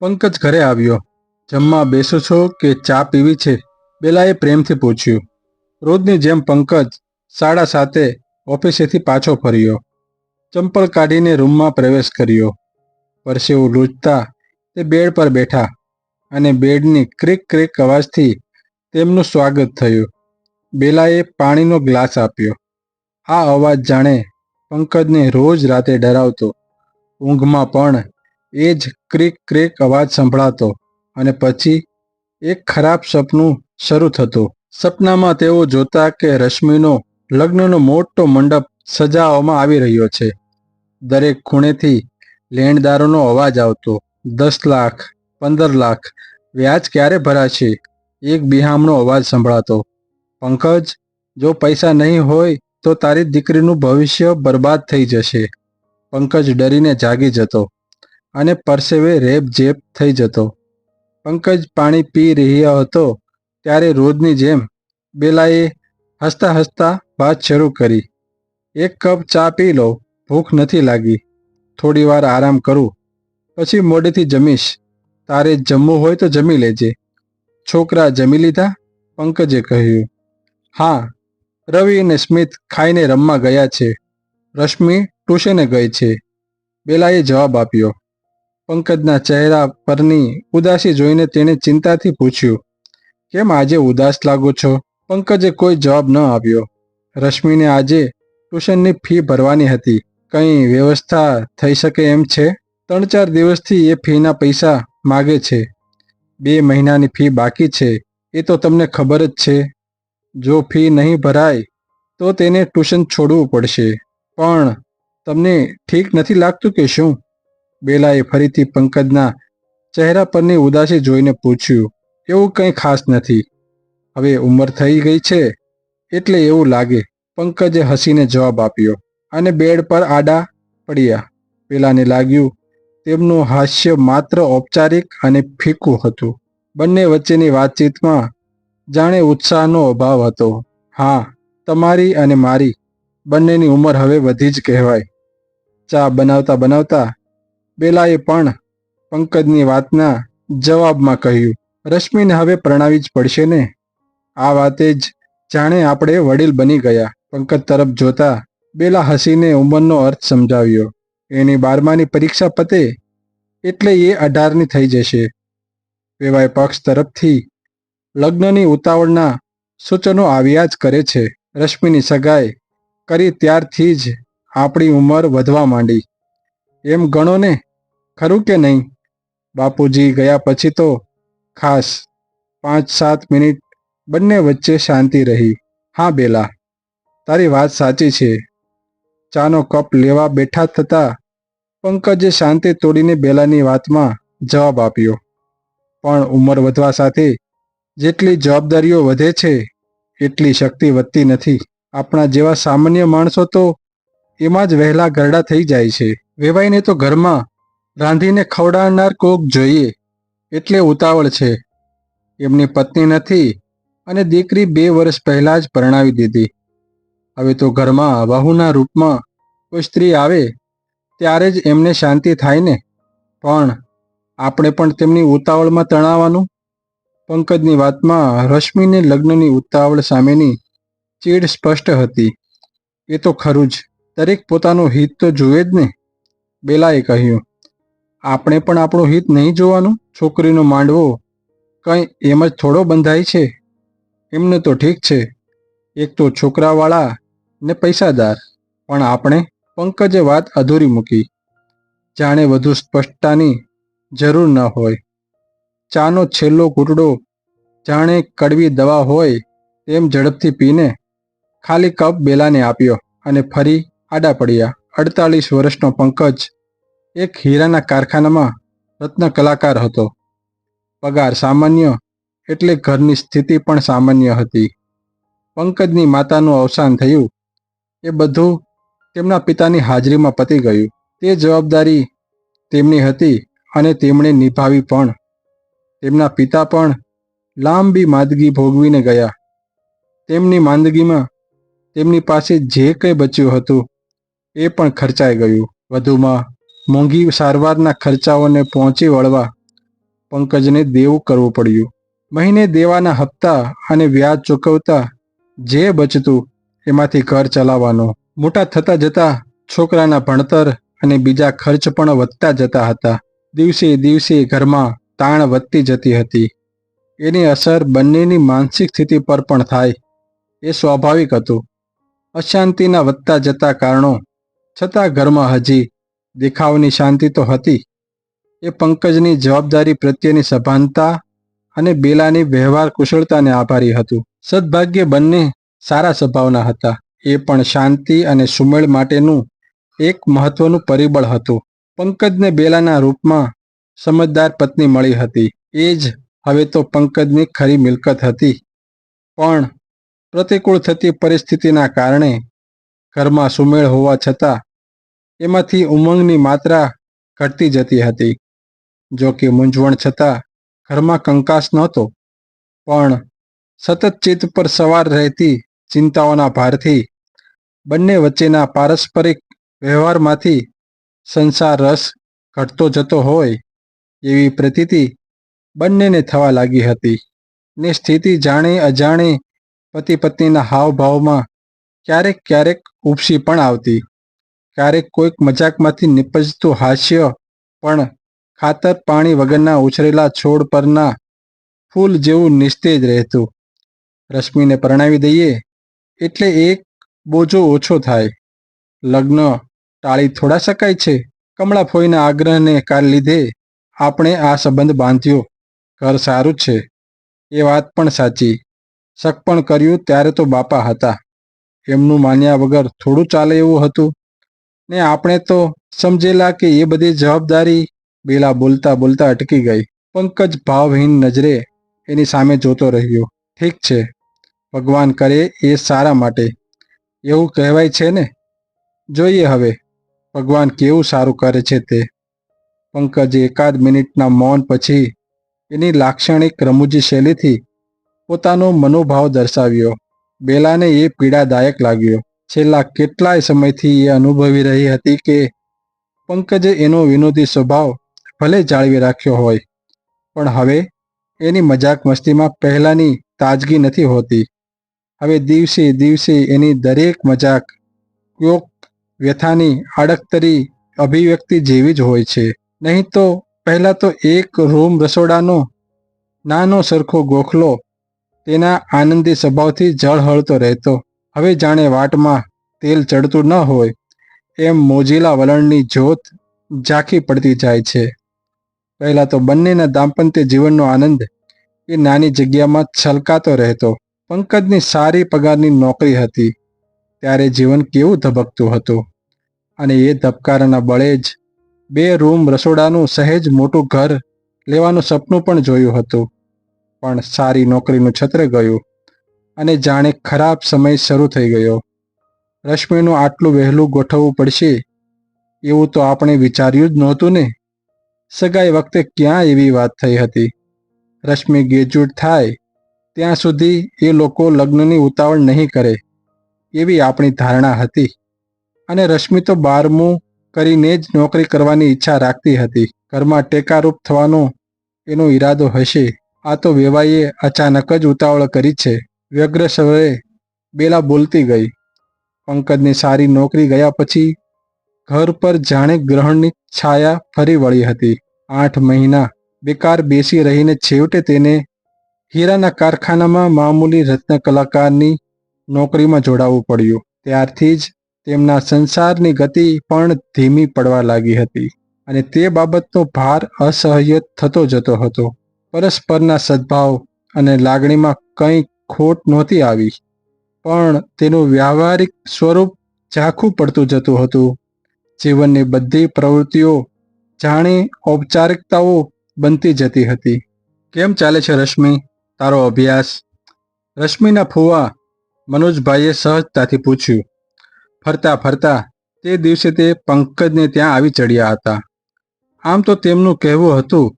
પંકજ ઘરે આવ્યો. જમવા બેસો છો કે ચા પીવી છે? બેલાએ પ્રેમથી પૂછ્યું. રોજની જેમ પંકજ સાડા સાતે ઓફિસેથી પાછો ફર્યો. ચંપલ કાઢીને રૂમમાં પ્રવેશ કર્યો. પરસેવું લૂંટતા તે બેડ પર બેઠા અને બેડની ક્રિક ક્રિક અવાજથી તેમનું સ્વાગત થયું. બેલાએ પાણીનો ગ્લાસ આપ્યો. આ અવાજ જાણે પંકજને રોજ રાતે ડરાવતો. ઊંઘમાં પણ એ જ ક્રિક ક્રિક અવાજ સંભળાતો અને પછી એક ખરાબ સપનું શરૂ થતું. સપનામાં તેઓ જોતા કે રશ્મિનો લગ્નનો મોટો મંડપ સજાવવામાં આવી રહ્યો છે. દરેક ખૂણેથી લેણદારોનો અવાજ આવતો. દસ લાખ, પંદર લાખ, વ્યાજ ક્યારે ભરાશે? એક બિહામનો અવાજ સંભળાતો. પંકજ, જો પૈસા નહીં હોય તો તારી દીકરીનું ભવિષ્ય બરબાદ થઈ જશે. પંકજ ડરીને જાગી જતો અને પરસેવે રેબ જેબ થઈ જતો. પંકજ પાણી પી રહ્યો હતો ત્યારે રોજની જેમ બેલાએ હસતા હસતા વાત શરૂ કરી. એક કપ ચા પી લો, ભૂખ નથી લાગી. થોડી વાર આરામ કરું. પછી મોડેથી જમીશ. તારે જમવું હોય તો જમી લેજે. છોકરા જમી લીધા, પંકજે કહ્યું. હા રવિ અને સ્મિત ખાઈને રમવા ગયા છે. રશ્મિ ટ્યુશને ગઈ છે. બેલાએ જવાબ આપ્યો. પંકજના ચહેરા પરની ઉદાસી જોઈને તેણે ચિંતાથી પૂછ્યું, કેમ આજે ઉદાસ લાગો છો? પંકજે કોઈ જવાબ ન આપ્યો. રશ્મિને આજે ટ્યુશનની ફી ભરવાની હતી. કંઈ વ્યવસ્થા થઈ શકે એમ છે? ત્રણ ચાર દિવસથી એ ફીના પૈસા માગે છે. બે મહિનાની ફી બાકી છે. એ તો તમને ખબર જ છે. જો ફી નહીં ભરાય, તો તેને ટ્યુશન છોડવું પડશે. પણ તમને ઠીક નથી લાગતું કે શું? બેલાએ ફરીથી પંકજના ચહેરા પરની ઉદાસી જોઈને પૂછ્યું, એવું કંઈ ખાસ નથી. હવે ઉંમર થઈ ગઈ છે, એટલે એવું લાગે. પંકજે હસીને જવાબ આપ્યો, અને બેડ પર આડા પડ્યા. પેલાને લાગ્યું, તેમનું હાસ્ય માત્ર ઔપચારિક અને ફીકું હતું. બંને વચ્ચેની વાતચીતમાં જાણે ઉત્સાહનો અભાવ હતો. હા, તમારી અને મારી. બંનેની ઉંમર હવે વધી જ કહેવાય. ચા બનાવતા બનાવતા બેલાએ પણ પંકજની વાતના જવાબમાં કહ્યું, રશ્મિને હવે પ્રણાવી જ પડશે ને? આ વાતે જ જાણે આપણે વડીલ બની ગયા. પંકજ તરફ જોતા બેલા હસીને ઉંમરનો અર્થ સમજાવ્યો, એની બારમાની પરીક્ષા પતે એટલે એ અઢારની થઈ જશે. વેવાય પક્ષ તરફથી લગ્નની ઉતાવળના સૂચનો આવ્યા જ કરે છે. રશ્મિની સગાઈ કરી ત્યારથી જ આપણી ઉંમર વધવા માંડી. એમ ગણો ને ખરું કે નહીં? બાપુજી ગયા પછી તો ખાસ પાંચ સાત મિનિટ બંને વચ્ચે શાંતિ રહી. હા, બેલા, તારી વાત સાચી છે. ચાનો કપ લેવા બેઠા થતા પંકજે શાંતિ તોડીને બેલાની વાતમાં જવાબ આપ્યો. પણ ઉંમર વધવા સાથે જેટલી જવાબદારીઓ વધે છે, એટલી શક્તિ વધતી નથી. આપણા જેવા સામાન્ય માણસો તો એમાં જ વહેલા ગરડા થઈ જાય છે. વેવાઈને તો ઘરમાં રાંધીને ખવડાવનાર કોક જોઈએ. એટલે ઉતાવળ છે. એમની પત્ની નથી અને દીકરી બે વર્ષ પહેલા જ પરણાવી દીધી. હવે તો ઘરમાં વહુના રૂપમાં કોઈ સ્ત્રી આવે, ત્યારે જ એમને શાંતિ થાય ને. પણ આપણે પણ તેમની ઉતાવળમાં તણાવવાનું પંકજની વાતમાં રશ્મિને લગ્નની ઉતાવળ સામેની ચીડ સ્પષ્ટ હતી. એ તો ખરું જ. દરેક પોતાનું હિત તો જુએ જ ને, બેલાએ કહ્યું. આપણે પણ આપણું હિત નહીં જોવાનું? છોકરીનો માંડવો કંઈ એમ જ થોડો બંધાય છે? એમને તો ઠીક છે. એક તો છોકરાવાળા ને પૈસાદાર. પણ આપણે પંકજે વાત અધૂરી મૂકી. જાણે વધુ સ્પષ્ટતાની જરૂર ન હોય. ચાનો છેલ્લો ઘૂંટડો જાણે કડવી દવા હોય તેમ ઝડપથી પીને ખાલી કપ બેલાને આપ્યો અને ફરી આડા પડ્યા. અડતાલીસ વર્ષનો પંકજ એક હીરાના કારખાનામાં રત્ન કલાકાર હતો. પગાર સામાન્ય એટલે ઘરની સ્થિતિ પણ સામાન્ય હતી. પંકજની માતાનું અવસાન થયું એ બધું તેમના પિતાની હાજરીમાં પતી ગયું. તે જવાબદારી તેમની હતી અને તેમણે નિભાવી પણ તેમના પિતા પણ લાંબી માંદગી ભોગવીને ગયા. તેમની માંદગીમાં તેમની પાસે જે કંઈ બચ્યું હતું, એ પણ ખર્ચાઈ ગયું. વધુમાં મોંઘી સારવારના ખર્ચાઓને પહોંચી વળવા પંકજને દેવું કરવું પડ્યું. મહિને દેવાના હપ્તા અને વ્યાજ ચૂકવતા જે બચતું એમાંથી ઘર ચલાવવાનો. મોટા થતા જતા છોકરાના ભણતર અને બીજા ખર્ચ પણ વધતા જતા હતા. દિવસે દિવસે ઘરમાં તાણ વધતી જતી હતી. એની અસર બંનેની માનસિક સ્થિતિ પર પણ થાય, એ સ્વાભાવિક હતું. અશાંતિના વધતા જતા કારણો, છતાં ઘરમાં હજી દેખાવની શાંતિ તો હતી. એ પંકજની જવાબદારી પ્રત્યેની સભાનતા અને બેલાની વ્યવહાર કુશળતાને આભારી હતું. સદભાગ્ય બંને સારા સ્વભાવના હતા. એ પણ શાંતિ અને સુમેળ માટેનું એક મહત્વનું પરિબળ હતું. પંકજને બેલાના રૂપમાં સમજદાર પત્ની મળી હતી. એ જ હવે તો પંકજની ખરી મિલકત હતી. પણ પ્રતિકૂળ થતી પરિસ્થિતિના કારણે ઘરમાં સુમેળ હોવા છતાં એમાંથી ઉમંગની માત્રા ઘટતી જતી હતી. જો કે મૂંઝવણ છતાં ઘરમાં કંકાસ નહોતો. પણ સતત ચિત્ત પર સવાર રહેતી ચિંતાઓના ભારથી બંને વચ્ચેના પારસ્પરિક વ્યવહારમાંથી સંસાર રસ ઘટતો જતો હોય એવી પ્રતીતિ બંનેને થવા લાગી હતી. ને સ્થિતિ જાણે અજાણે પતિ પત્નીના હાવભાવમાં ક્યારેક ક્યારેક ઉપસી પણ આવતી. ક્યારેક કોઈક મજાકમાંથી નિપજતું હાસ્ય પણ ખાતર પાણી વગરના ઉછરેલા છોડ પરના ફૂલ જેવું નિસ્તેજ રહેતું. રશ્મિને પરણાવી દઈએ એટલે એક બોજો ઓછો થાય. લગ્ન ટાળી થોડા શકાય છે. કમળા ફોઈના આગ્રહને કાર લીધે આપણે આ સંબંધ બાંધ્યો. ઘર સારું છે. એ વાત પણ સાચી. શક પણ કર્યું ત્યારે તો બાપા હતા. એમનું માન્યા વગર થોડું ચાલે એવું હતું. ને આપણે તો સમજેલા કે એ બધી જવાબદારી બેલા બોલતા બોલતા અટકી ગઈ. પંકજ ભાવહીન નજરે એની સામે જોતો રહ્યો. ઠીક છે. ભગવાન કરે એ સારા માટે. એવું કહેવાય છે ને? જોઈએ હવે. ભગવાન કેવું સારું કરે છે તે? પંકજે એકાદ મિનિટના મૌન પછી એની લાક્ષણિક રમૂજી શૈલીથી પોતાનો મનોભાવ દર્શાવ્યો. બેલાને એ પીડાદાયક લાગ્યો. છેલ્લા કેટલાય સમયથી એ અનુભવી રહી હતી કે પંકજે એનો વિનોદી સ્વભાવ ભલે જાળવી રાખ્યો હોય, પણ હવે એની મજાક મસ્તીમાં પહેલાંની તાજગી નથી હોતી. હવે દિવસે દિવસે એની દરેક મજાક કોક વ્યથાની આડકતરી અભિવ્યક્તિ જેવી જ હોય છે. નહીં તો પહેલાં તો એક રૂમ રસોડાનો નાનો સરખો ગોખલો તેના આનંદી સ્વભાવથી જળહળતો રહેતો. હવે જાણે વાટમાં તેલ ચડતું ન હોય એમ મોજીલા વલણની જોત ઝાંખી પડતી જાય છે. પહેલાં તો બંનેના દાંપત્ય જીવનનો આનંદ એ નાની જગ્યામાં છલકાતો રહેતો. પંકજની સારી પગારની નોકરી હતી. ત્યારે જીવન કેવું ધબકતું હતું. અને એ ધબકારાના બળે જ બે રૂમ રસોડાનું સહેજ મોટું ઘર લેવાનું સપનું પણ જોયું હતું. પણ સારી નોકરીનું છત્ર ગયું અને જાણે ખરાબ સમય શરૂ થઈ ગયો. રશ્મિનું આટલું વહેલું ગોઠવવું પડશે એવું તો આપણે વિચાર્યું જ નહોતું ને. સગાઈ વખતે ક્યાં એવી વાત થઈ હતી? રશ્મિ ગ્રેજ્યુએટ થાય ત્યાં સુધી એ લોકો લગ્નની ઉતાવળ નહીં કરે એવી આપણી ધારણા હતી. અને રશ્મિ તો બારમું કરીને જ નોકરી કરવાની ઈચ્છા રાખતી હતી. ઘરમાં ટેકારૂપ થવાનો એનો ઈરાદો હશે. આ તો વેવાઈએ અચાનક જ ઉતાવળ કરી છે. વ્યગ્ર સવરે બેલા બોલતી ગઈ. પંકજની સારી નોકરી ગયા પછી ઘર પર જાણે ગ્રહણની છાયા ફરી વળી હતી. આઠ મહિના બેકાર બેસી રહીને છેવટે તેને હીરાના કારખાનામાં મામૂલી રત્ન કલાકારની નોકરીમાં જોડાવવું પડ્યું. ત્યારથી જ તેમના સંસારની ગતિ પણ ધીમી પડવા લાગી હતી અને તે બાબતનો ભાર અસહ્ય થતો જતો હતો. પરસ્પરના સદભાવ અને લાગણીમાં કંઈ ખોટ નહોતી આવી, પણ તેનું વ્યાવહારિક સ્વરૂપ ઝાંખું પડતું જતું હતું. જીવનની બધી પ્રવૃત્તિઓ જાણે ઔપચારિકતાઓ બનતી જતી હતી. કેમ ચાલે છે રશ્મિ? તારો અભ્યાસ? રશ્મિના ફુવા મનોજભાઈએ સહજતાથી પૂછ્યું. ફરતા ફરતા તે દિવસે તે પંકજને ત્યાં આવી ચડ્યા હતા. આમ તો તેમનું કહેવું હતું,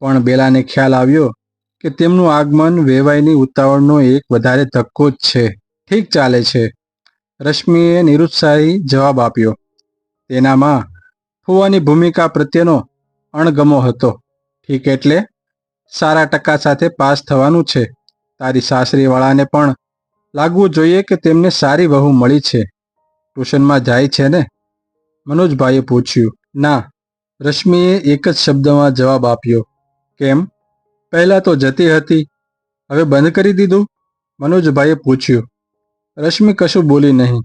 પણ બેલાને ખ્યાલ આવ્યો કે તેમનું આગમન વેવાઈની ઉતાવળનો એક વધારે ધક્કો જ છે. ઠીક ચાલે છે. રશ્મિએ નિરુત્સાહી જવાબ આપ્યો. તેનામાં ફુવાની ભૂમિકા પ્રત્યેનો અણગમો હતો. ઠીક એટલે સારા ટકા સાથે પાસ થવાનું છે. તારી સાસરીવાળાને પણ લાગવું જોઈએ કે તેમને સારી વહુ મળી છે. ટ્યુશનમાં જાય છે ને? મનોજભાઈએ પૂછ્યું, ના. રશ્મિએ એક જ શબ્દમાં જવાબ આપ્યો, કેમ? પહેલા તો જતી હતી. હવે બંધ કરી દીધું? મનોજભાઈએ પૂછ્યું, રશ્મિ કશું બોલી નહીં.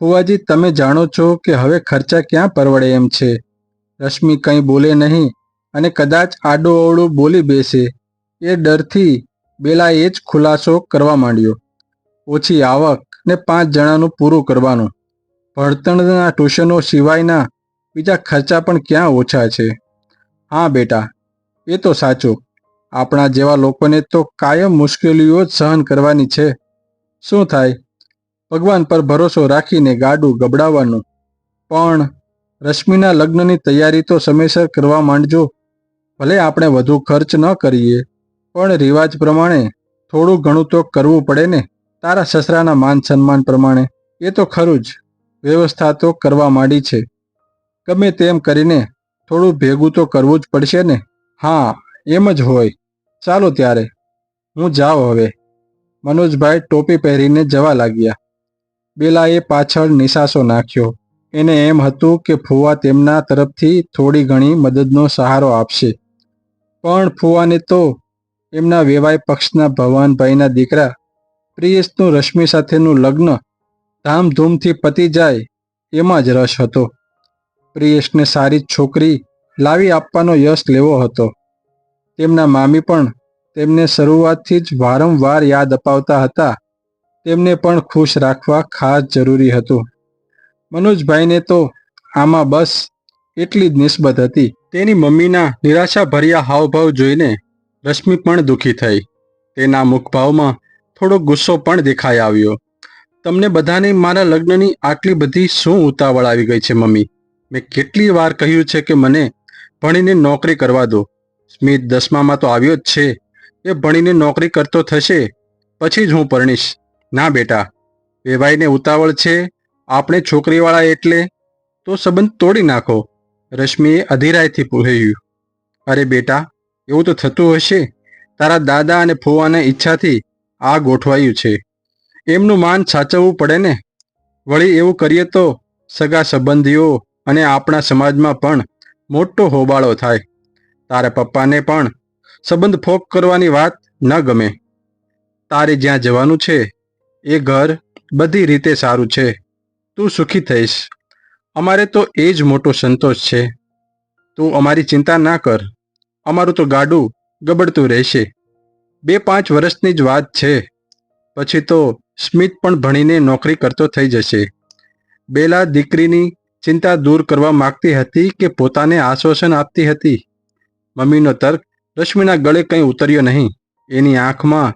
ફુવાજી, તમે જાણો છો કે હવે ખર્ચા ક્યાં પરવડે એમ છે? રશ્મિ કંઈ બોલે નહીં અને કદાચ આડો અવળું બોલી બેસે. એ ડરથી બેલાએ જ ખુલાસો કરવા માંડ્યો. ઓછી આવક ને પાંચ જણાનું પૂરું કરવાનું. ભણતરના ટ્યુશનો સિવાયના બીજા ખર્ચા પણ ક્યાં ઓછા છે? હા બેટા, એ તો સાચું. આપણા જેવા લોકોને તો કાયમ મુશ્કેલીઓ જ સહન કરવાની છે. શું થાય? ભગવાન પર ભરોસો રાખીને ગાડું ગબડાવવાનું. પણ રશ્મિના લગ્નની તૈયારી તો સમયસર કરવા માંડજો. ભલે આપણે વધુ ખર્ચ ન કરીએ, પણ રિવાજ પ્રમાણે થોડું ઘણું તો કરવું પડે ને. તારા સસરાના માન સન્માન પ્રમાણે. એ તો ખરું જ. વ્યવસ્થા તો કરવા માંડી છે. ગમે તેમ કરીને થોડું ભેગું તો કરવું જ પડશે ને? હા, એમ જ હોય. ચાલો ત્યારે. હું જાઉં હવે. મનોજભાઈ ટોપી પહેરીને જવા લાગ્યા. બેલાએ પાછળ નિશાસો નાખ્યો. એને એમ હતું કે ફુવા તેમના તરફથી થોડી ઘણી મદદનો સહારો આપશે. પણ ફુવાને તો એમના વેવાય પક્ષના ભવાનભાઈના દીકરા પ્રિયેશનું રશ્મિ સાથેનું લગ્ન ધામધૂમથી પતી જાય, એમાં જ રસ હતો. પ્રિયેશને સારી છોકરી લાવી આપવાનો યશ લેવો હતો. તેમના મામી પણ તેમને શરૂઆતથી જ વારંવાર યાદ અપાવતા હતા. તેમને પણ ખુશ રાખવા ખાસ જરૂરી હતું. મનોજભાઈને તો આમાં બસ એટલી જ નિસ્બત હતી. તેની મમ્મીના નિરાશાભર્યા હાવભાવ જોઈને રશ્મિ પણ દુઃખી થઈ. તેના મુખભાવમાં થોડો ગુસ્સો પણ દેખાઈ આવ્યો. તમને બધાને મારા લગ્નની આટલી બધી શું ઉતાવળ આવી ગઈ છે, મમ્મી? મેં કેટલી વાર કહ્યું છે કે મને ભણીને નોકરી કરવા દો. સ્મિત દસમામાં તો આવ્યો જ છે. એ ભણીને નોકરી કરતો થશે, પછી જ હું પરણીશ. ના બેટા, વેવાઈને ઉતાવળ છે, આપણે છોકરીવાળા એટલે તો સંબંધ તોડી નાખો. રશ્મિએ અધીરાયથી પૂછ્યું. અરે બેટા, એવું તો થતું હશે? તારા દાદા અને ફુવાના ઈચ્છાથી આ ગોઠવાયું છે. એમનું માન સાચવવું પડે ને? વળી એવું કરીએ તો સગા સંબંધીઓ અને આપણા સમાજમાં પણ મોટો હોબાળો થાય. તારા પપ્પાને પણ સંબંધ ફોક કરવાની વાત ન ગમે. તારે જ્યાં જવાનું છે, એ ઘર બધી રીતે સારું છે. તું સુખી થઈશ. અમારે તો એ જ મોટો સંતોષ છે. તું અમારી ચિંતા ના કર. અમારું તો ગાડું ગબડતું રહેશે. બે પાંચ વર્ષની જ વાત છે. પછી તો સ્મિત પણ ભણીને નોકરી કરતો થઈ જશે. બેલા દીકરીની ચિંતા દૂર કરવા માગતી હતી કે પોતાને આશ્વાસન આપતી હતી. મમ્મીનો તર્ક, રશ્મિના ગળે કંઈ ઉતર્યો નહીં. એની આંખમાં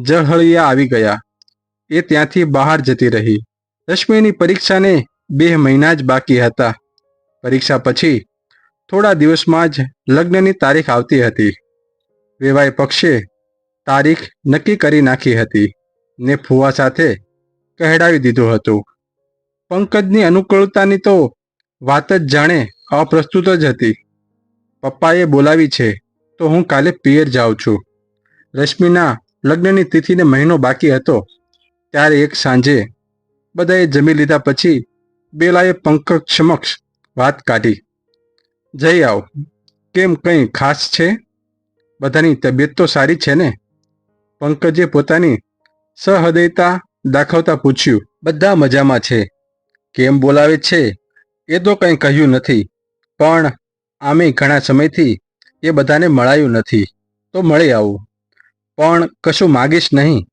જળહળિયા આવી ગયા. એ ત્યાંથી બહાર જતી રહી. રશ્મિની પરીક્ષાને બે મહિના જ બાકી હતા. પરીક્ષા પછી થોડા દિવસમાં જ લગ્નની તારીખ આવતી હતી. વેવાય પક્ષે તારીખ નક્કી કરી નાખી હતી. ને ફુવા સાથે કહેડાવી દીધું હતું. પંકજની અનુકૂળતાની તો વાત જ જાણે અપ્રસ્તુત જ હતી. પપ્પાએ બોલાવી છે, તો હું કાલે પિયર જાઉં છું. રશ્મિના લગ્નની તિથિને મહિનો બાકી હતો. ત્યારે એક સાંજે બધાએ જમી લીધા પછી બેલાએ પંકજ સમક્ષ વાત કાઢી. જઈ આવ, કેમ કંઈ ખાસ છે? બધાની તબિયત તો સારી છે ને? પંકજે પોતાની સહૃદયતા દાખવતા પૂછ્યું, બધા મજામાં છે? કેમ બોલાવે છે? એ તો કંઈ કહ્યું નથી. પણ આમે ઘણા સમયથી એ બધાને મળાયું નથી. તો મળી આવું. પણ કશું માગીશ નહીં.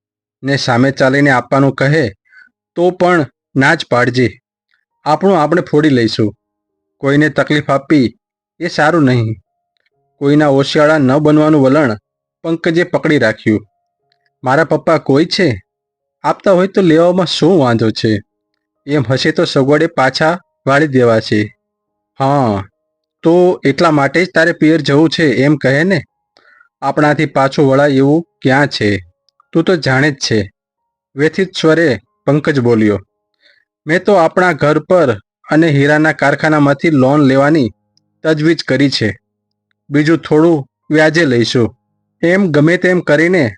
ને સામે ચાલીને આપવાનું કહે, તો પણ ના જ પાડજે. આપણું આપણે ફોડી લઈશું. કોઈને તકલીફ આપી એ સારું નહીં. કોઈના ઓશિયાળા ન બનવાનું વલણ પંકજે પકડી રાખ્યું. મારા પપ્પા કોઈ છે? આપતા હોય તો લેવામાં શું વાંધો છે? એમ હશે તો સગવડે પાછા વાળી દેવા છે. હા, તો એટલા માટે જ તારે પિયર જવું છે એમ કહે ને? આપણાથી પાછું વળાય એવું ક્યાં છે? તું તો જાણે જ છે. વ્યથિત સ્વરે પંકજ બોલ્યો. મેં તો આપણા ઘર પર અને હીરાના કારખાનામાંથી લોન લેવાની તજવીજ કરી છે. બીજું થોડું વ્યાજે લઈશું. એમ ગમે તેમ કરીને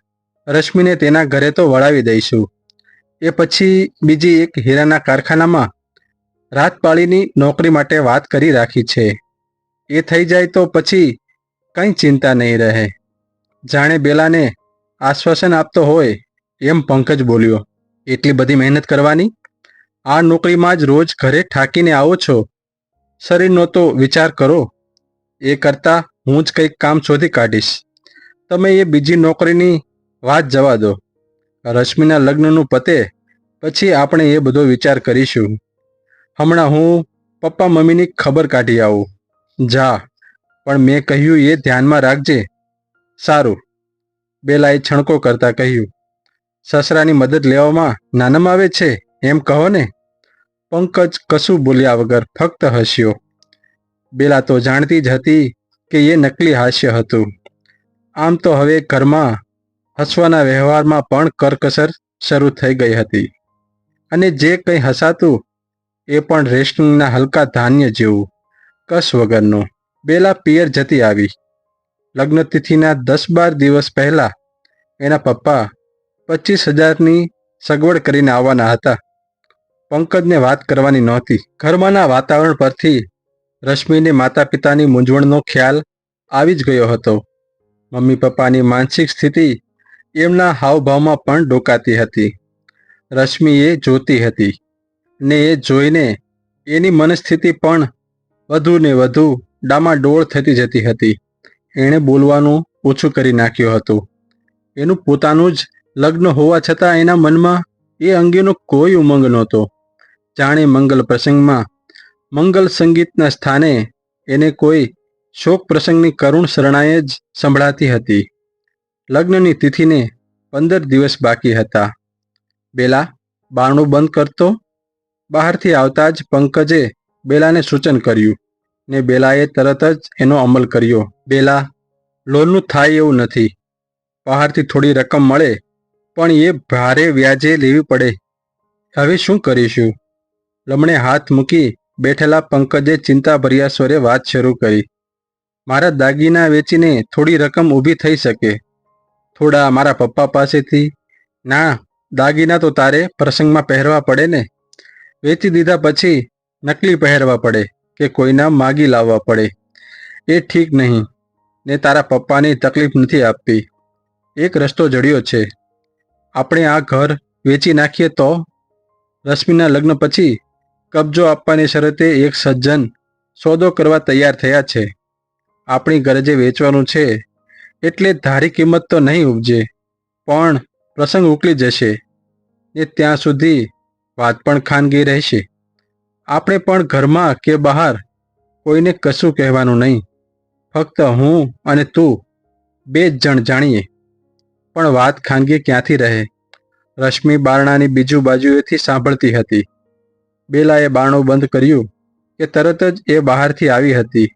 રશ્મિને તેના ઘરે તો વળાવી દઈશું. એ પછી બીજી એક હીરાના કારખાનામાં રાતપાળીની નોકરી માટે વાત કરી રાખી છે. એ થઈ જાય તો પછી કંઈ ચિંતા નહીં રહે. જાણે બેલાને આશ્વાસન આપતો હોય એમ પંકજ બોલ્યો, એટલી બધી મહેનત કરવાની? આ નોકરીમાં જ રોજ ઘરે ઠાકીને આવો છો? શરીરનો તો વિચાર કરો. એ કરતાં હું જ કંઈક કામ શોધી કાઢીશ. તમે એ બીજી નોકરીની વાત જવા દો. રશ્મિના લગ્નનું પતે પછી આપણે એ બધો વિચાર કરીશું. હમણાં હું પપ્પા મમ્મીની ખબર કાઢી આવું. જા, પણ મેં કહ્યું એ ધ્યાનમાં રાખજે. સારું. બેલાએ છણકો કરતા કહ્યું. સસરાની મદદ લેવામાં નાનમ આવે છે, એમ કહો ને? પંકજ કશું બોલ્યા વગર ફક્ત હસ્યો. બેલા તો જાણતી જ હતી કે એ નકલી હાસ્ય હતું. આમ તો હવે ઘરમાં હસવાના વ્યવહારમાં પણ કરકસર શરૂ થઈ ગઈ હતી. અને જે કંઈ હસાતું, એ પણ રેશનિંગના હલકા ધાન્ય જેવું, કસ વગરનું. બેલા પિયર જતી આવી. લગ્ન તિથિના દસ બાર દિવસ પહેલા, એના પપ્પા પચીસ હજારની સગવડ કરીને આવવાના હતા. પંકજને વાત કરવાની નહોતી. ઘરમાંના વાતાવરણ પરથી રશ્મિને માતા પિતાની મૂંઝવણનો ખ્યાલ આવી જ ગયો હતો. મમ્મી પપ્પાની માનસિક સ્થિતિ એમના હાવભાવમાં પણ ડોકાતી હતી. રશ્મિ એ જોતી હતી ને એ જોઈને એની મનસ્થિતિ પણ વધુ ને વધુ ડામાડોળ થતી જતી હતી. એણે બોલવાનું ઓછું કરી નાખ્યું હતું. એનું પોતાનું જ લગ્ન હોવા છતાં એના મનમાં એ અંગેનો કોઈ ઉમંગ નહોતો. જાણે મંગલ પ્રસંગમાં મંગલ સંગીતના સ્થાને એને કોઈ શોક પ્રસંગની કરુણ શરણાએ જ સંભળાતી હતી. લગ્નની તિથિને પંદર દિવસ બાકી હતા. બેલા બારણું બંધ કરતો, બહારથી આવતા જ પંકજે બેલાને સૂચન કર્યું ને બેલાએ તરત જ એનો અમલ કર્યો. બેલા, લોનનું થાય એવું નથી. બહારથી થોડી રકમ મળે, પણ એ ભારે વ્યાજે લેવી પડે. હવે શું કરીશું? લમણે હાથ મૂકી બેઠેલા પંકજે ચિંતાભર્યા સ્વરે વાત શરૂ કરી. મારા દાગીના વેચીને થોડી રકમ ઊભી થઈ શકે. થોડા મારા પપ્પા પાસેથી, ના, દાગીના તો તારે પ્રસંગમાં પહેરવા પડે ને. વેચી દીધા પછી નકલી પહેરવા પડે કે કોઈના માગી લાવવા પડે. એ ઠીક નહીં. ને તારા પપ્પાની તકલીફ નથી આપતી. એક રસ્તો જડ્યો છે. આપણે આ ઘર વેચી નાખીએ તો? રશ્મિના લગ્ન પછી કબજો આપવાની શરતે એક સજ્જન સોદો કરવા તૈયાર થયા છે. આપણી ગરજે વેચવાનું છે એટલે ધારી કિંમત તો નહીં ઉપજે, પણ પ્રસંગ ઉકલી જશે ને ત્યાં સુધી વાત પણ ખાનગી રહેશે. આપણે પણ ઘરમાં કે બહાર કોઈને કશું કહેવાનું નહીં. ફક્ત હું અને તું બે જ જણ જાણીએ. પણ વાત ખાનગી ક્યાંથી રહે? રશ્મિ બારણાની બીજું બાજુએથી સાંભળતી હતી. બેલાએ બારણું બંધ કર્યું કે તરત જ એ બહારથી આવી હતી.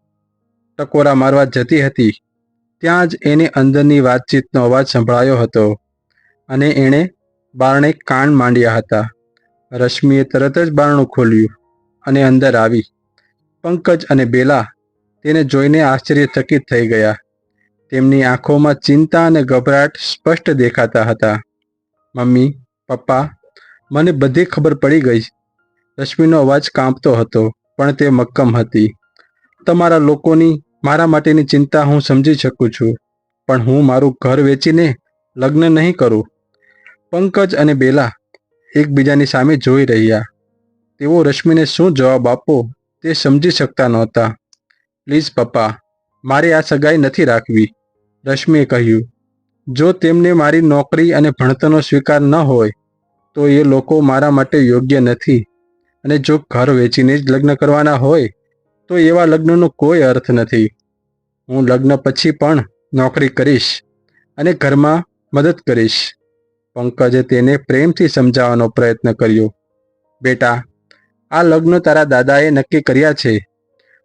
ટકોરા મારવા જતી હતી. ત્યાં જ એને અંદરની વાતચીતનો અવાજ સંભળાયો હતો અને એણે બારણે કાન માંડ્યા હતા. રશ્મિએ તરત જ બારણું ખોલ્યું અને અંદર આવી. પંકજ અને બેલા તેને જોઈને આશ્ચર્યચકિત થઈ ગયા. તેમની આંખોમાં ચિંતા અને ગભરાટ સ્પષ્ટ દેખાતા હતા. મમ્મી, પપ્પા, મને બધી ખબર પડી ગઈ. રશ્મિનો અવાજ કાંપતો હતો, પણ તે મક્કમ હતી. તમારા લોકોની મારા માટેની ચિંતા હું સમજી શકું છું, પણ હું મારું ઘર વેચીને લગ્ન નહીં કરું. પંકજ અને બેલા એકબીજાની સામે જોઈ રહ્યા. તેઓ રશ્મિને શું જવાબ આપવો તે સમજી શકતા નહોતા. પ્લીઝ પપ્પા, મારે આ સગાઈ નથી રાખવી, રશ્મિએ કહ્યું. જો તેમને મારી નોકરી અને ભણતરનો સ્વીકાર ન હોય, તો એ લોકો મારા માટે યોગ્ય નથી. અને જો ઘર વેચીને જ લગ્ન કરવાના હોય તો એવા લગ્નનો કોઈ અર્થ નથી. હું લગ્ન પછી પણ નોકરી કરીશ અને ઘરમાં મદદ કરીશ. પંકજે તેને પ્રેમથી સમજાવવાનો પ્રયત્ન કર્યો. બેટા, આ લગ્ન તારા દાદાએ નક્કી કર્યા છે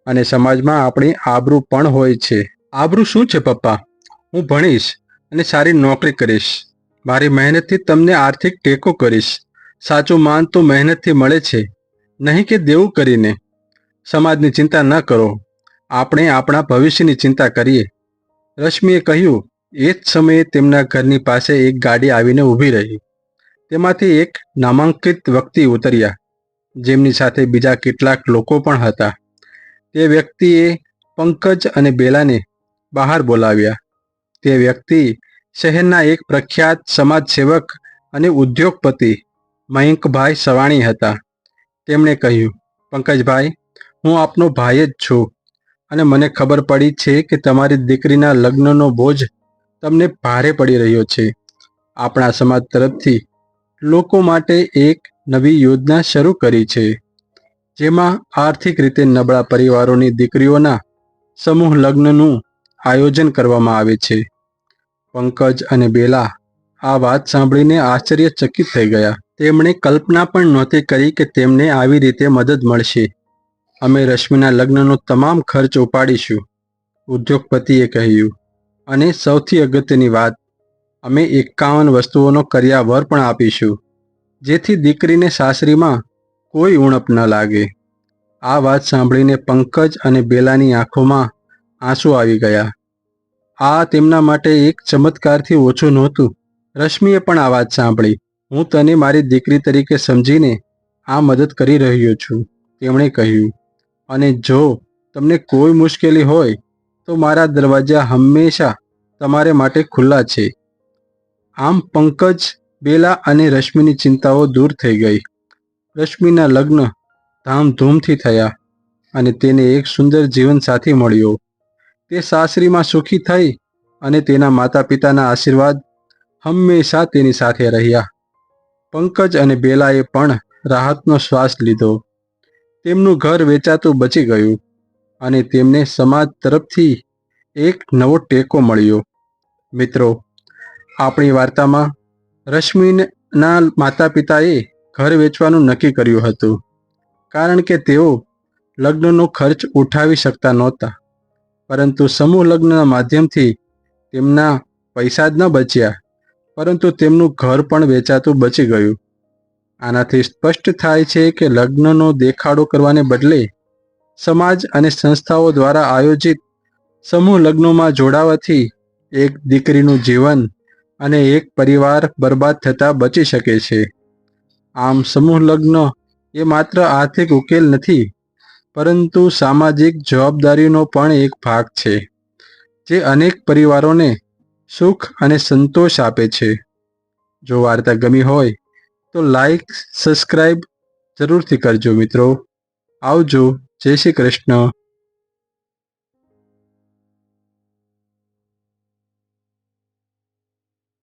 અને સમાજમાં આપણી આબરૂ પણ હોય છે. આબરૂ શું છે પપ્પા? હું ભણીશ અને સારી નોકરી કરીશ. મારી મહેનતથી તમને આર્થિક ટેકો કરીશ. સાચું માન તો મહેનતથી મળે છે. નહીં કે દેવું કરીને. સમાજની ચિંતા ન કરો. આપણે આપણા ભવિષ્યની ચિંતા કરીએ. રશ્મિએ કહ્યું, એ જ સમયે તેમના ઘરની પાસે એક ગાડી આવીને ઊભી રહી. તેમાંથી એક નામાંકિત વ્યક્તિ ઉતર્યા. જેમની સાથે બીજા કેટલાક લોકો પણ હતા. તે વ્યક્તિએ પંકજ અને બેલાને બહાર બોલાવ્યા. તે વ્યક્તિ શહેરના એક પ્રખ્યાત સમાજસેવક અને ઉદ્યોગપતિ મયંકભાઈ સવાણી હતા. તેમણે કહ્યું, પંકજભાઈ હું આપનો ભાઈ જ છું. અને મને ખબર પડી છે કે તમારી દીકરીના લગ્નનો બોજ તમને ભારે પડી રહ્યો છે. આપણા સમાજ તરફથી લોકો માટે એક નવી યોજના શરૂ કરી છે. જેમાં આર્થિક રીતે નબળા પરિવારોની દીકરીઓના સમૂહ લગ્નનું આયોજન કરવામાં આવે છે. પંકજ અને બેલા આ વાત સાંભળીને આશ્ચર્યચકિત થઈ ગયા. તેમણે કલ્પના પણ નહોતી કરી કે તેમને આવી રીતે મદદ મળશે. અમે રશ્મિના લગ્નનો તમામ ખર્ચ ઉપાડીશું, ઉદ્યોગપતિએ કહ્યું. અને સૌથી અગત્યની વાત, અમે એકાવન વસ્તુઓનો કર્યાવર પણ આપીશું, જેથી દીકરીને સાસરીમાં કોઈ ઉણપ ન લાગે. આ વાત સાંભળીને પંકજ અને બેલાની આંખોમાં આંસુ આવી ગયા. આ તેમના માટે એક ચમત્કારથી ઓછું નહોતું. રશ્મિએ પણ આ વાત સાંભળી. હું તને મારી દીકરી તરીકે સમજીને આ મદદ કરી રહ્યો છું, તેમણે કહ્યું. અને જો તમને કોઈ મુશ્કેલી હોય, તો મારા દરવાજા હંમેશા તમારે માટે ખુલ્લા છે. આમ પંકજ, બેલા અને રશ્મિની ચિંતાઓ દૂર થઈ ગઈ. રશ્મિના લગ્ન ધામધૂમથી થયા અને તેને એક સુંદર જીવનસાથી મળ્યો. તે સાસરીમાં સુખી થઈ અને તેના માતા પિતાના આશીર્વાદ હંમેશા તેની સાથે રહ્યા. પંકજ અને બેલાએ પણ રાહતનો શ્વાસ લીધો. તેમનું ઘર વેચાતું બચી ગયું અને તેમને સમાજ તરફથી એક નવો ટેકો મળ્યો. મિત્રો, આપણી વાર્તામાં રશ્મિના માતા પિતાએ ઘર વેચવાનું નક્કી કર્યું હતું કારણ કે તેઓ લગ્નનો ખર્ચ ઉઠાવી શકતા નહોતા. પરંતુ સમૂહ લગ્નના માધ્યમથી તેમના પૈસા જ ન બચ્યા, પરંતુ તેમનું ઘર પણ વેચાતું બચી ગયું. આનાથી સ્પષ્ટ થાય છે કે લગ્નનો દેખાડો કરવાને બદલે સમાજ અને સંસ્થાઓ દ્વારા આયોજિત સમૂહ લગ્નોમાં જોડાવાથી એક દીકરીનું જીવન અને એક પરિવાર બરબાદ થતા બચી શકે છે. આમ સમૂહ લગ્ન એ માત્ર આર્થિક ઉકેલ નથી, પરંતુ સામાજિક જવાબદારીનો પણ એક ભાગ છે, જે અનેક પરિવારોને સુખ અને સંતોષ આપે છે. જો વાર્તા ગમી હોય તો લાઈક સબસ્ક્રાઈબ જરૂરથી કરજો મિત્રો. આવજો. જય શ્રી કૃષ્ણ.